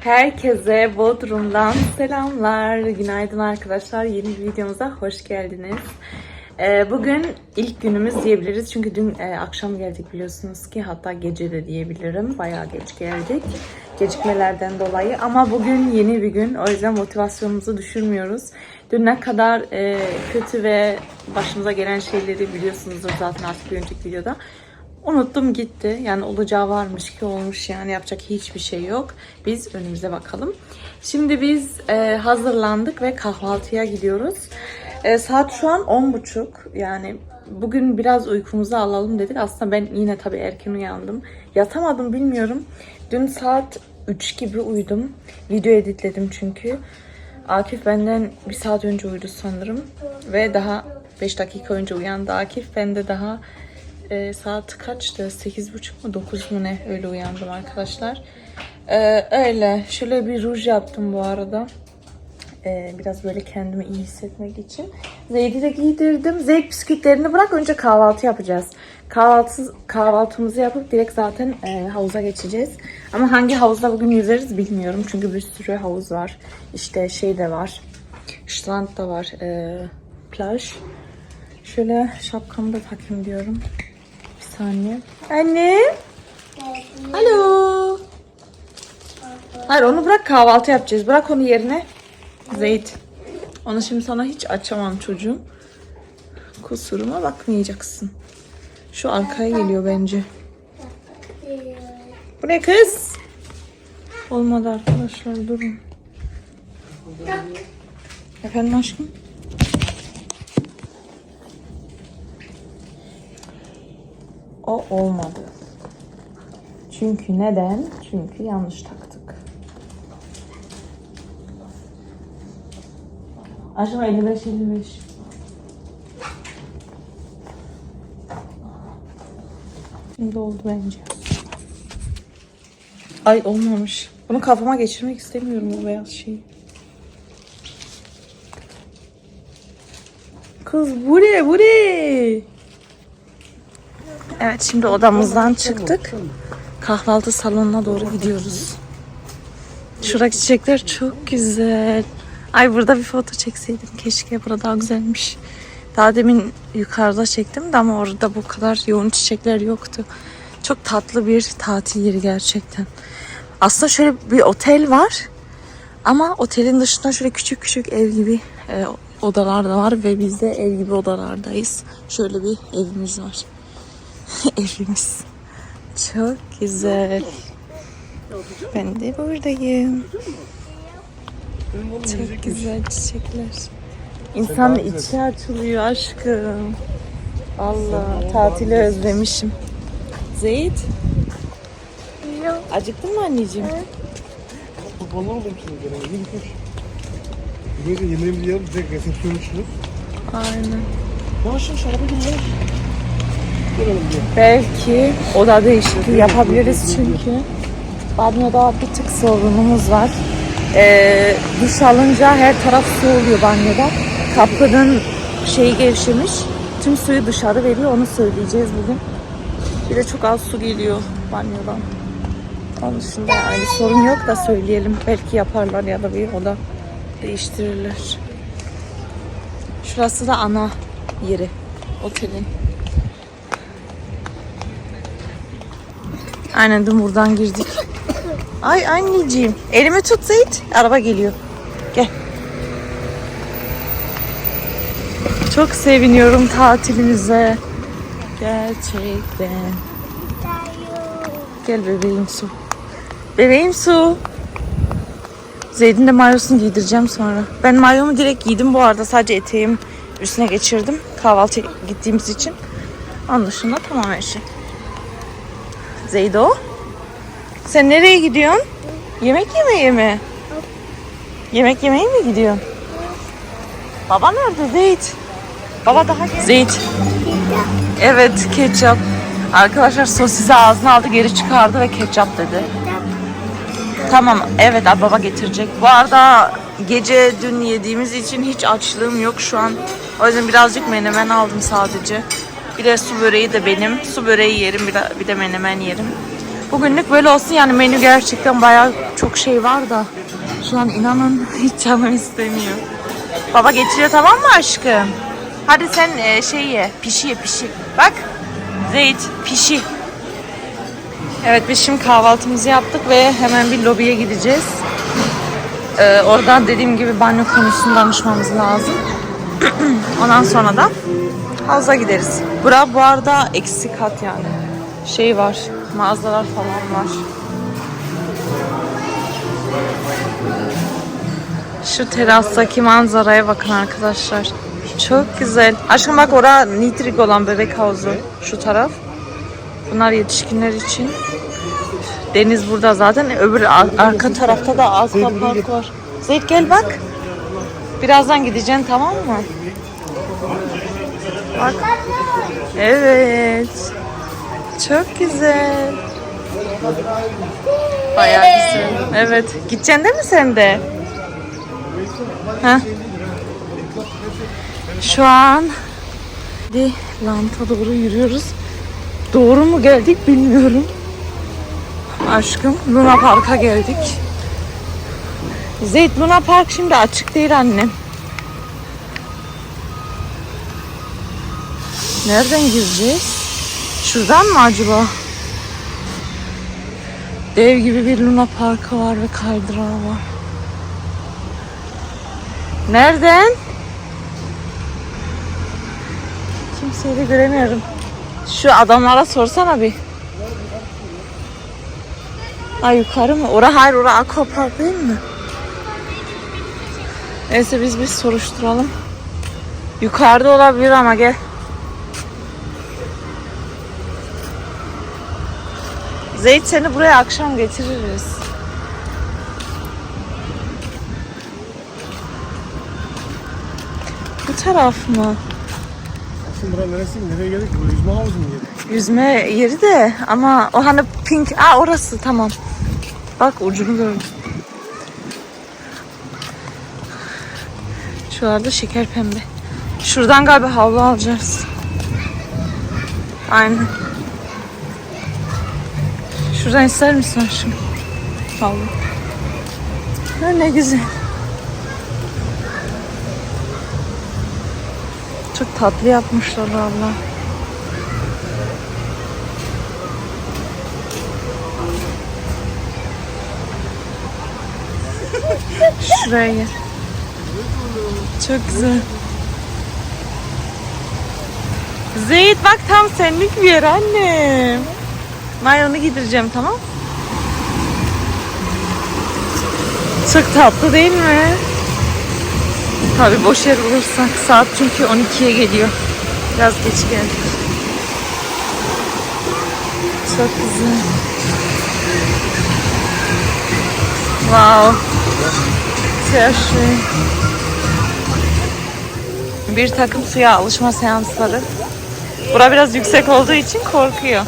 Herkese Bodrum'dan selamlar. Günaydın arkadaşlar. Yeni bir videomuza hoş geldiniz. Ee, bugün ilk günümüz diyebiliriz. Çünkü dün e, akşam geldik biliyorsunuz ki. Hatta gece de diyebilirim. Bayağı geç geldik. Gecikmelerden dolayı. Ama bugün yeni bir gün. O yüzden motivasyonumuzu düşürmüyoruz. Dün ne kadar e, kötü ve başımıza gelen şeyleri biliyorsunuzdur zaten artık bir önceki videoda. Unuttum gitti. Yani olacağı varmış ki olmuş yani yapacak hiçbir şey yok. Biz önümüze bakalım. Şimdi biz e, hazırlandık ve kahvaltıya gidiyoruz. E, saat şu an 10.30 yani bugün biraz uykumuzu alalım dedik. Aslında ben yine tabii erken uyandım. Yatamadım bilmiyorum. Dün saat 3 gibi uyudum. Video editledim çünkü. Akif benden bir saat önce uyudu sanırım. Ve daha 5 dakika önce uyandı Akif. Ben de daha e, saat kaçtı? 8.30 mu 9 mu ne? Öyle uyandım arkadaşlar. E, öyle. Şöyle bir ruj yaptım bu arada. E, biraz böyle kendimi iyi hissetmek için. Zeyd'i de giydirdim. Zeyd bisküvitlerini bırak önce kahvaltı yapacağız. Kahvaltı, kahvaltımızı yapıp direkt zaten e, havuza geçeceğiz. Ama hangi havuzda bugün yüzeriz bilmiyorum. Çünkü bir sürü havuz var. İşte şey de var. Strand da var. E, plaj. Şöyle şapkamı da takayım diyorum. Saniye. Anne. Alo. Hayır onu bırak kahvaltı yapacağız. Bırak onu yerine. Zeyt. Onu şimdi sana hiç açamam çocuğum. Kusuruma bakmayacaksın. Şu arkaya geliyor bence. Bu ne kız? Olmadı arkadaşlar durun. Efendim aşkım? O olmadı. Çünkü neden? Çünkü yanlış taktık. Aşkım 55 55. Şimdi oldu bence. Ay olmamış. Bunu kafama geçirmek istemiyorum bu beyaz şeyi. Kız bu ne bu ne? Evet şimdi odamızdan çıktık. Kahvaltı salonuna doğru gidiyoruz. Şuradaki çiçekler çok güzel. Ay burada bir foto çekseydim keşke. Burada daha güzelmiş. Daha demin yukarıda çektim de ama orada bu kadar yoğun çiçekler yoktu. Çok tatlı bir tatil yeri gerçekten. Aslında şöyle bir otel var. Ama otelin dışında şöyle küçük küçük ev gibi e, odalar da var ve biz de ev gibi odalardayız. Şöyle bir evimiz var. Evimiz. Çok güzel. Ben de buradayım. Çok güzel çiçekler. İnsanın içi açılıyor aşkım. Allah tatili özlemişim. Zeyt. Acıktın mı anneciğim? Kurbanlar olayım şimdi gene. Yürü koş. Böyle yemeğimizi yiyelim. Direkt resepsiyon içiyoruz. Aynen. Yavaş yavaş araba gidiyor. Belki oda değişikliği yapabiliriz çünkü banyoda bir tık sorunumuz var. Ee, duş alınca her taraf su oluyor banyoda. Kapının şeyi gevşemiş. Tüm suyu dışarı veriyor. Onu söyleyeceğiz bugün. Bir de çok az su geliyor banyodan. Onun dışında aynı sorun yok da söyleyelim. Belki yaparlar ya da bir oda değiştirirler. Şurası da ana yeri otelin. Aynen dün buradan girdik. Ay anneciğim. Elimi tut Zeyt. Araba geliyor. Gel. Çok seviniyorum tatilimize. Gerçekten. Gel bebeğim su. Bebeğim su. Zeyd'in de mayosunu giydireceğim sonra. Ben mayomu direkt giydim bu arada. Sadece eteğim üstüne geçirdim. Kahvaltı gittiğimiz için. Onun tamam her şey. Zeydo. Sen nereye gidiyorsun? Yemek yemeye mi? Yemek yemeye mi gidiyorsun? Baba nerede Zeyt? Baba daha gel. Zeyt. Evet ketçap. Arkadaşlar sosisi ağzına aldı geri çıkardı ve ketçap dedi. Tamam evet baba getirecek. Bu arada gece dün yediğimiz için hiç açlığım yok şu an. O yüzden birazcık menemen aldım sadece. Bir de su böreği de benim. Su böreği yerim bir de, bir de menemen yerim. Bugünlük böyle olsun yani menü gerçekten bayağı çok şey var da. Şu an inanın hiç canım istemiyor. Baba getiriyor tamam mı aşkım? Hadi sen e, şey ye, pişi ye pişi. Bak Zeyt pişi. Evet biz şimdi kahvaltımızı yaptık ve hemen bir lobiye gideceğiz. Ee, oradan dediğim gibi banyo konusunu danışmamız lazım. Ondan sonra da havuza gideriz. Bura bu arada eksi kat yani. Şey var, mağazalar falan var. Şu terastaki manzaraya bakın arkadaşlar. Çok güzel. Aşkım bak orada nitrik olan bebek havuzu. Şu taraf. Bunlar yetişkinler için. Deniz burada zaten. Öbür ar- arka tarafta da Aqua Park var. Zeyt gel bak. Birazdan gideceksin tamam mı? Bak. Evet. Çok güzel. Bayağı güzel. Evet. Gideceksin değil mi sen de? Ha? Şu an de Lant'a doğru yürüyoruz. Doğru mu geldik bilmiyorum. Aşkım Luna Park'a geldik. Zeyt Luna Park şimdi açık değil annem. Nereden gireceğiz? Şuradan mı acaba? Dev gibi bir Luna Parkı var ve kaydırağı var. Nereden? Kimseyi de göremiyorum. Şu adamlara sorsana bir. Ay yukarı mı? Ora hayır ora aqua park değil mi? Neyse biz bir soruşturalım. Yukarıda olabilir ama gel. Zeyt seni buraya akşam getiririz. Bu taraf mı? Şimdi bura neresi? Nereye geldik? Buraya yüzme havuzu mu geldik? Yüzme yeri de ama o hani pink. Aa orası tamam. Bak ucunu gördüm. Şuralarda şeker pembe. Şuradan galiba havlu alacağız. Aynen. Şuradan ister misin aşkım? Havlu. Ha, ne güzel. Çok tatlı yapmışlar valla. Şuraya gel. Çok güzel. Zeyt bak tam senlik bir yer annem. Mayonu giydireceğim tamam. Çok tatlı değil mi? Tabi boş yer bulursak saat çünkü 12'ye geliyor. Biraz geç geldik. Çok güzel. Wow. Her şey. Bir takım suya alışma seansları. Bura biraz yüksek olduğu için korkuyor.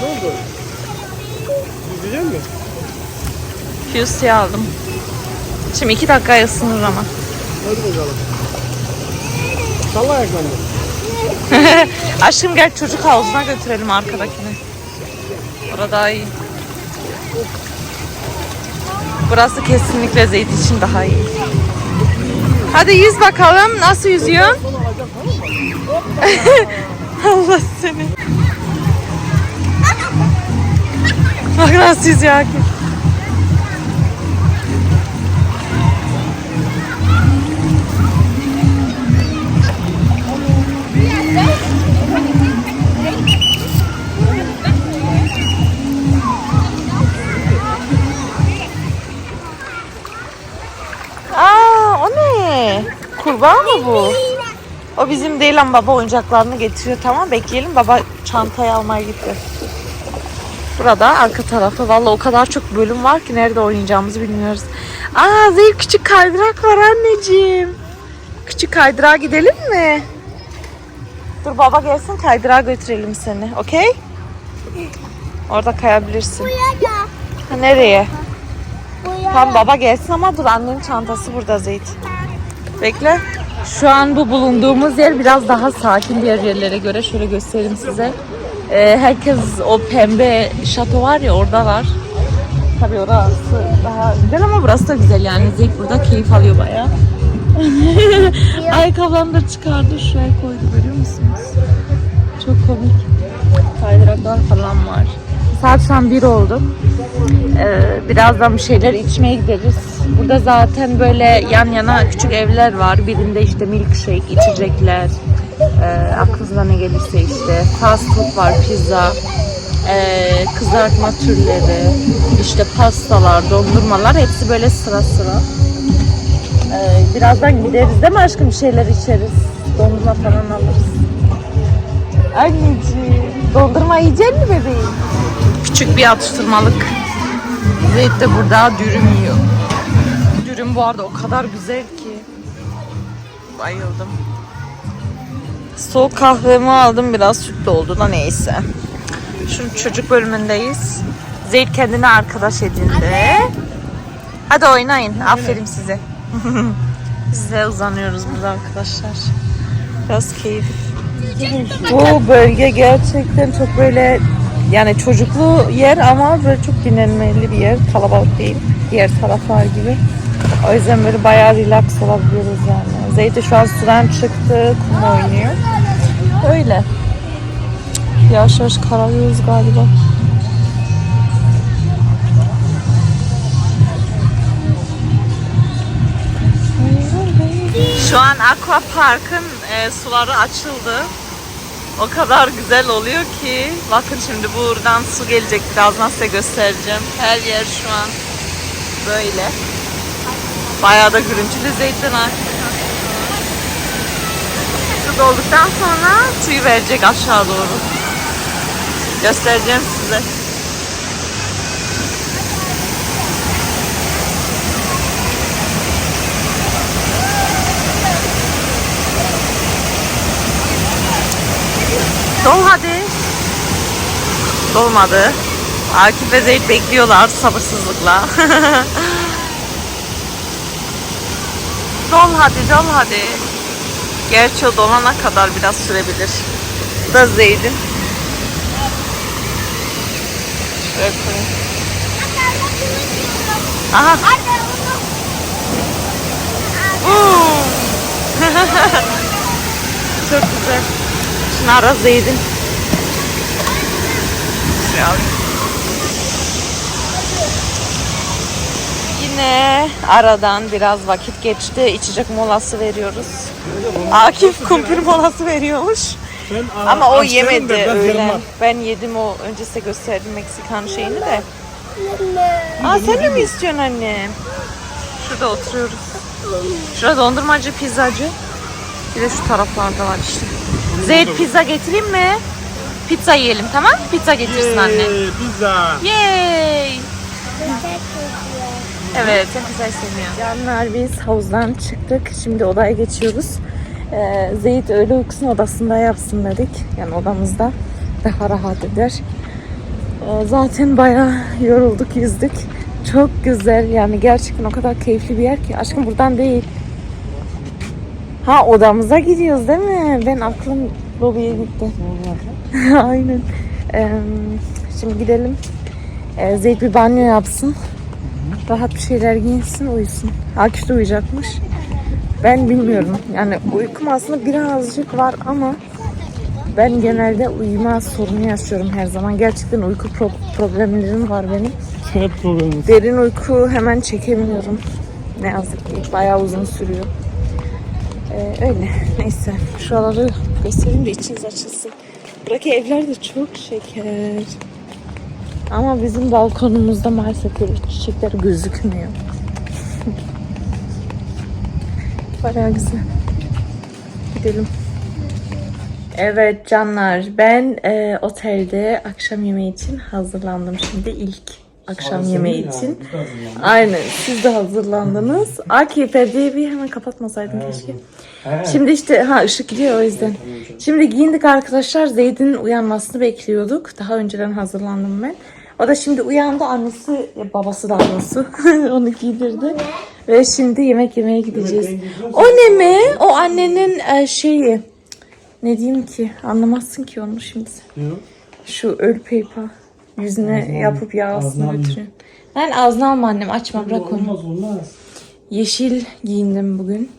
Ne oldu? Yüzecek mi? Fuse aldım. Şimdi iki dakikaya ısınır ama. Hadi bakalım. Salla ayaklarını. Aşkım gel çocuk havuzuna götürelim arkadakini. Orada daha iyi. Burası kesinlikle Zeyt için daha iyi. Hadi yüz bakalım. Nasıl yüzüyorsun? Allah seni. Bak nasıl yüzüyor Akif. Aa o ne? Kurbağa mı bu? O bizim değil ama baba oyuncaklarını getiriyor. Tamam bekleyelim. Baba çantayı almaya gitti. Burada arka tarafta valla o kadar çok bölüm var ki nerede oynayacağımızı bilmiyoruz. Aa Zeynep küçük kaydırak var anneciğim. Küçük kaydırağa gidelim mi? Dur baba gelsin kaydırağa götürelim seni. Okey? Orada kayabilirsin. Buraya. Ha, nereye? Buraya. Tam baba gelsin ama dur annenin çantası burada Zeyt. Bekle. Şu an bu bulunduğumuz yer biraz daha sakin diğer yerlere göre. Şöyle göstereyim size. Ee, herkes o pembe şato var ya oradalar. Tabii orası daha güzel ama burası da güzel yani. Zeyt burada keyif alıyor bayağı. Ayakkabılarını da çıkardı şuraya koydu görüyor musunuz? Çok komik. Kaydıraklar falan var. Saat şu an 1 oldu. Ee, birazdan bir şeyler içmeye gideriz. Burada zaten böyle yan yana küçük evler var. Birinde işte milkshake, içecekler. Ee, aklınıza ne gelirse işte. Fast food var, pizza. ee, kızartma türleri. işte pastalar, dondurmalar. Hepsi böyle sıra sıra. Ee, birazdan gideriz değil mi aşkım? Şeyler içeriz. Dondurma falan alırız. Anneciğim, dondurma yiyecek mi bebeğim? Küçük bir atıştırmalık. Zeyt de burada dürüm yiyor. Dürüm bu arada o kadar güzel ki. Bayıldım. Soğuk kahvemi aldım biraz sütlü oldu da neyse. Şu çocuk bölümündeyiz. Zeyt kendine arkadaş edindi. Hadi oynayın. Aferin size. Biz de uzanıyoruz burada arkadaşlar. Biraz keyif. Bu bölge gerçekten çok böyle yani çocuklu yer ama böyle çok dinlenmeli bir yer. Kalabalık değil. Diğer taraflar gibi. O yüzden böyle bayağı relax olabiliyoruz yani. Zeyt de şu an sudan çıktı. Kum oynuyor. Öyle. Yavaş yavaş kararıyoruz galiba. Şu an Aqua Park'ın e, suları açıldı. O kadar güzel oluyor ki. Bakın şimdi buradan su gelecek birazdan size göstereceğim. Her yer şu an böyle. Bayağı da görüntülü zeytin ağaçları. Su dolduktan sonra suyu verecek aşağı doğru. Göstereceğim size. Dol hadi. Dolmadı. Akif ve Zeyt bekliyorlar sabırsızlıkla. dol hadi, dol hadi. Gerçi o dolana kadar biraz sürebilir. Bu da Zeyd'in. Şuraya koyayım. Aha. Çok güzel. Şunu ara Zeyd'in. Şuraya alayım. Yine aradan biraz vakit geçti. İçecek molası veriyoruz. Akif kumpir molası veriyormuş. Ben Ama o de yemedi biraz yarım öğlen. Ben yedim o önce size gösterdim Meksikan şeyini de. Aa sen de mi istiyorsun anne? Şurada oturuyoruz. Şurada dondurmacı, pizzacı. Bir de şu taraflarda var işte. Zeyt pizza getireyim mi? Pizza yiyelim tamam? Pizza getirsin anne. Ee, pizza. Yay! Evet, çok güzel seviyor. Canlar biz havuzdan çıktık. Şimdi odaya geçiyoruz. Ee, Zeyt öğle uykusunu odasında yapsın dedik. Yani odamızda daha rahat eder. Ee, zaten bayağı yorulduk, yüzdük. Çok güzel yani gerçekten o kadar keyifli bir yer ki. Aşkım buradan değil. Ha odamıza gidiyoruz değil mi? Ben aklım lobiye gitti. Aynen. Ee, şimdi gidelim. Ee, Zeyt bir banyo yapsın. Rahat bir şeyler giyinsin, uyusun. Akif de uyuyacakmış. Ben bilmiyorum. Yani uykum aslında birazcık var ama ben genelde uyuma sorunu yaşıyorum her zaman. Gerçekten uyku pro- problemlerim var benim. Hep problemimiz. Derin uyku hemen çekemiyorum. Ne yazık ki. Bayağı uzun sürüyor. Ee, öyle. Neyse. Şuraları göstereyim de içiniz açılsın. Buradaki evler de çok şeker. Ama bizim balkonumuzda maalesef böyle çiçekler gözükmüyor. Bayağı güzel. Gidelim. Evet canlar ben e, otelde akşam yemeği için hazırlandım şimdi ilk akşam yemeği için. Aynen siz de hazırlandınız. Akif perdeyi hemen kapatmasaydın keşke. Şimdi işte ha ışık gidiyor o yüzden. Şimdi giyindik arkadaşlar. Zeyd'in uyanmasını bekliyorduk. Daha önceden hazırlandım ben. O da şimdi uyandı. Annesi, ya babası daha doğrusu onu giydirdi. Ve şimdi yemek yemeye gideceğiz. O ne mi? O annenin e, şeyi. Ne diyeyim ki? Anlamazsın ki onu şimdi. sen. Şu öl paper. Yüzüne yapıp yağ ağzına aslında alayım. götürüyor. Ben ağzına alma annem açma bırak onu. Olmaz olmaz. Yeşil giyindim bugün.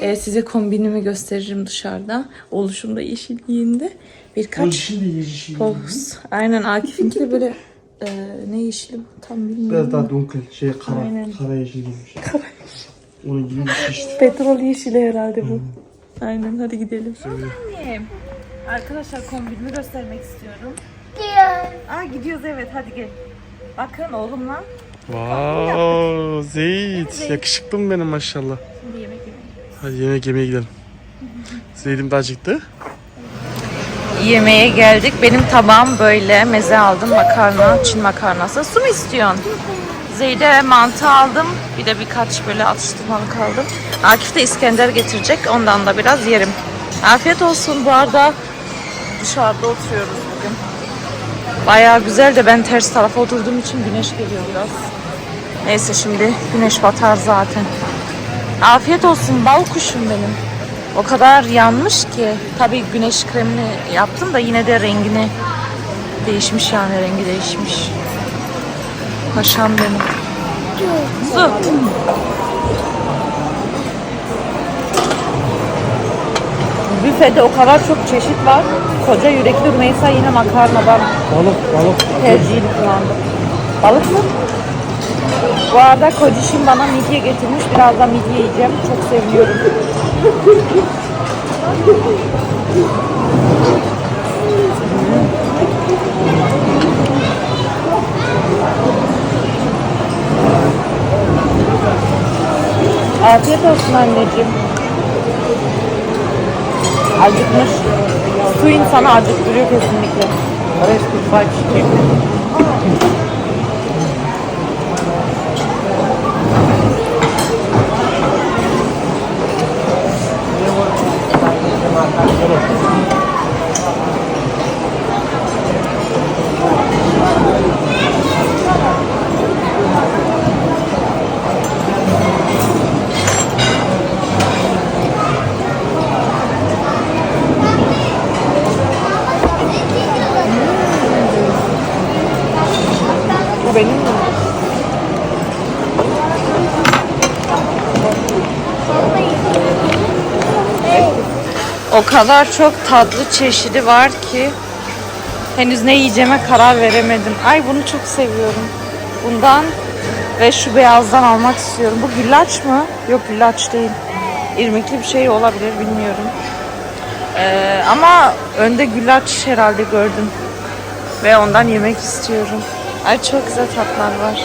Ee, size kombinimi gösteririm dışarıda. Oluşumda yeşil giyindi. Birkaç de yeşil. poz. Aynen Akif'inki de böyle e, ne yeşili bu tam bilmiyorum. Biraz daha dunkel şey kara, Aynen. kara yeşil giymiş. Onun gibi bir şey işte. Petrol yeşili herhalde bu. Aynen hadi gidelim. Annem. Arkadaşlar kombinimi göstermek istiyorum. Aa gidiyoruz evet hadi gel. Bakın oğlumla Wow, Zeyt. Yakışıklı mı benim maşallah. şimdi yemek yemeğe. Hadi yemek yemeye gidelim. Zeydim de acıktı. Yemeğe geldik. Benim tabağım böyle. Meze aldım. Makarna, Çin makarnası. Su mu istiyorsun? Zeyde mantı aldım. Bir de birkaç böyle atıştırmalık aldım. Akif de İskender getirecek. Ondan da biraz yerim. Afiyet olsun. Bu arada dışarıda oturuyoruz bugün. Bayağı güzel de ben ters tarafa oturduğum için güneş geliyor biraz. Neyse şimdi güneş batar zaten. Afiyet olsun bal kuşum benim. O kadar yanmış ki. Tabii güneş kremini yaptım da yine de rengini değişmiş yani rengi değişmiş. Paşam benim. Su. Büfede o kadar çok çeşit var. Koca yürekli Rümeysa yine makarnadan Balık balık. tercihini kullandı. Balık mı? Bu arada kocişim bana midye getirmiş. Biraz da midye yiyeceğim. Çok seviniyorum. Afiyet olsun anneciğim. Acıkmış. Su insanı acıktırıyor kesinlikle. Rest bak. Bu benim mi? O kadar çok tatlı çeşidi var ki henüz ne yiyeceğime karar veremedim. Ay bunu çok seviyorum. Bundan ve şu beyazdan almak istiyorum. Bu güllaç mı? Yok güllaç değil. İrmikli bir şey olabilir bilmiyorum. Ee, ama önde güllaç herhalde gördüm. Ve ondan yemek istiyorum. Ay çok güzel tatlar var.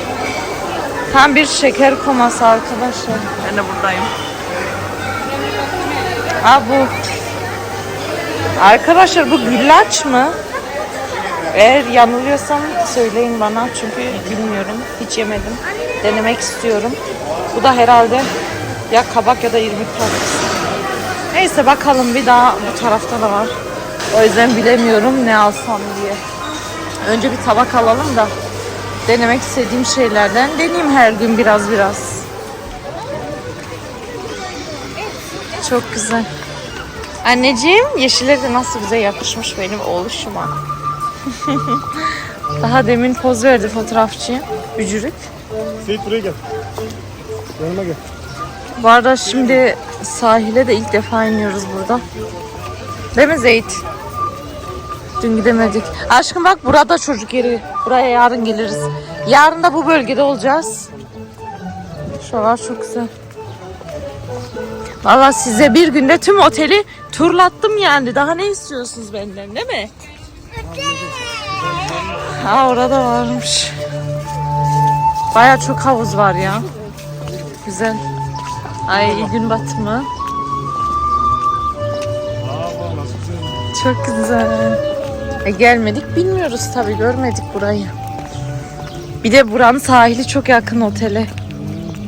Tam bir şeker koması arkadaşlar. Ben de buradayım. Aa bu. Arkadaşlar bu güllaç mı? Eğer yanılıyorsam söyleyin bana çünkü bilmiyorum. Hiç yemedim. Denemek istiyorum. Bu da herhalde ya kabak ya da irmik tatlısı. Neyse bakalım bir daha bu tarafta da var. O yüzden bilemiyorum ne alsam diye. Önce bir tabak alalım da denemek istediğim şeylerden deneyeyim her gün biraz biraz. Çok güzel. Anneciğim yeşiller de nasıl güzel yakışmış benim oğluşuma. Daha demin poz verdi fotoğrafçı. Bücürük. Zeyt buraya gel. Yanıma gel. Bu arada şimdi sahile de ilk defa iniyoruz burada. Değil mi Zeyt? Dün gidemedik. Aşkım bak burada çocuk yeri. Buraya yarın geliriz. Yarın da bu bölgede olacağız. Şuralar çok güzel. Valla size bir günde tüm oteli turlattım yani. Daha ne istiyorsunuz benden değil mi? Ha orada varmış. Baya çok havuz var ya. Güzel. Ay gün batımı. Çok güzel. E, gelmedik bilmiyoruz tabii görmedik burayı. Bir de buranın sahili çok yakın otele.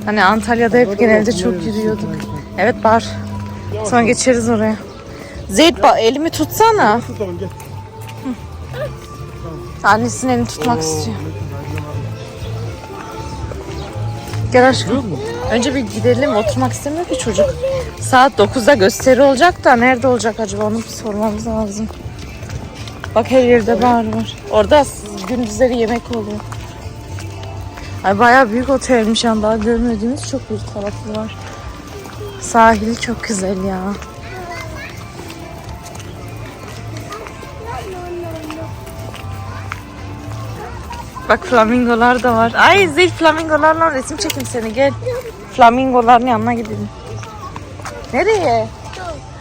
Hani Antalya'da hep genelde çok yürüyorduk. Evet var. Sonra geçeriz oraya. Zeyd ba- elimi tutsana. Annesinin elini tutmak istiyor. Gel aşkım. Önce bir gidelim. Oturmak istemiyor ki çocuk. Saat 9'da gösteri olacak da nerede olacak acaba onu bir sormamız lazım. Bak her yerde bar var. Orada gündüzleri yemek oluyor. Ay bayağı büyük otelmiş yani daha görmediğimiz çok bir tarafı var. Sahili çok güzel ya. Bak flamingolar da var. Ay Zil flamingolarla resim çekeyim seni gel. Flamingoların yanına gidelim. Nereye?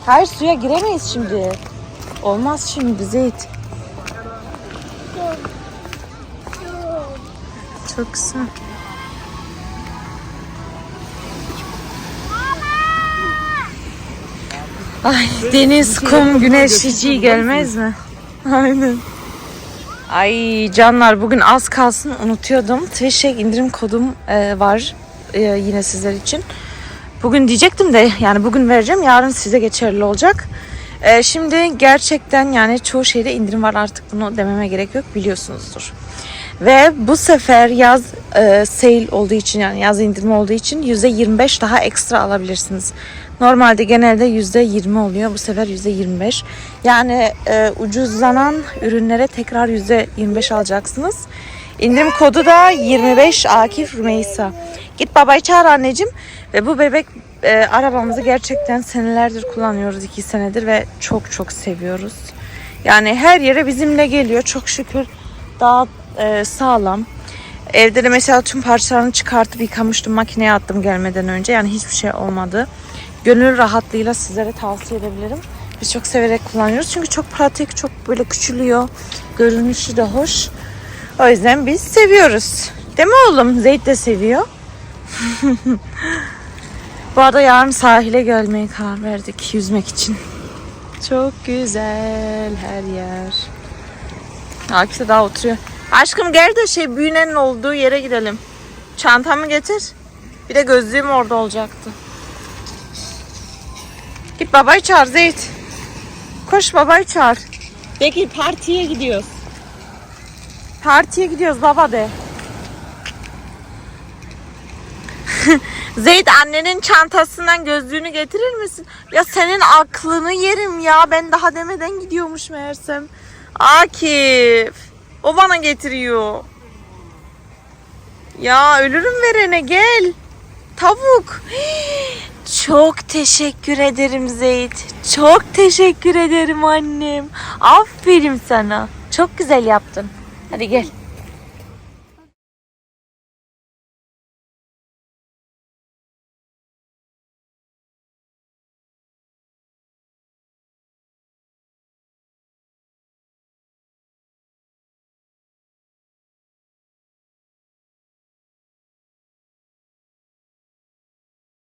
Hayır suya giremeyiz şimdi. Olmaz şimdi Zeyt. Çok güzel. Ay deniz, kum, güneş hiç iyi gelmez mi? Aynen. Ay canlar bugün az kalsın unutuyordum. Twitch'e indirim kodum e, var e, yine sizler için. Bugün diyecektim de yani bugün vereceğim yarın size geçerli olacak. E, şimdi gerçekten yani çoğu şeyde indirim var artık bunu dememe gerek yok biliyorsunuzdur. Ve bu sefer yaz e, sale olduğu için yani yaz indirimi olduğu için %25 daha ekstra alabilirsiniz. Normalde genelde %20 oluyor. Bu sefer %25. Yani e, ucuzlanan ürünlere tekrar %25 alacaksınız. İndirim kodu da 25 Akif Rümeysa. Git babayı çağır anneciğim. Ve bu bebek e, arabamızı gerçekten senelerdir kullanıyoruz. iki senedir ve çok çok seviyoruz. Yani her yere bizimle geliyor. Çok şükür daha e, sağlam. Evde de mesela tüm parçalarını çıkartıp yıkamıştım. Makineye attım gelmeden önce. Yani hiçbir şey olmadı. Gönül rahatlığıyla sizlere tavsiye edebilirim. Biz çok severek kullanıyoruz. Çünkü çok pratik, çok böyle küçülüyor. Görünüşü de hoş. O yüzden biz seviyoruz. Değil mi oğlum? Zeyt de seviyor. Bu arada yarın sahile gelmeye karar verdik yüzmek için. Çok güzel her yer. Akif daha oturuyor. Aşkım gel de şey büyünenin olduğu yere gidelim. Çantamı getir. Bir de gözlüğüm orada olacaktı. Git babayı çağır Zeyt. Koş babayı çağır. Peki partiye gidiyoruz. Partiye gidiyoruz baba de. Zeyt annenin çantasından gözlüğünü getirir misin? Ya senin aklını yerim ya. Ben daha demeden gidiyormuş meğersem. Akif. O bana getiriyor. Ya ölürüm verene gel. Tavuk. Çok teşekkür ederim Zeyt. Çok teşekkür ederim annem. Aferin sana. Çok güzel yaptın. Hadi gel.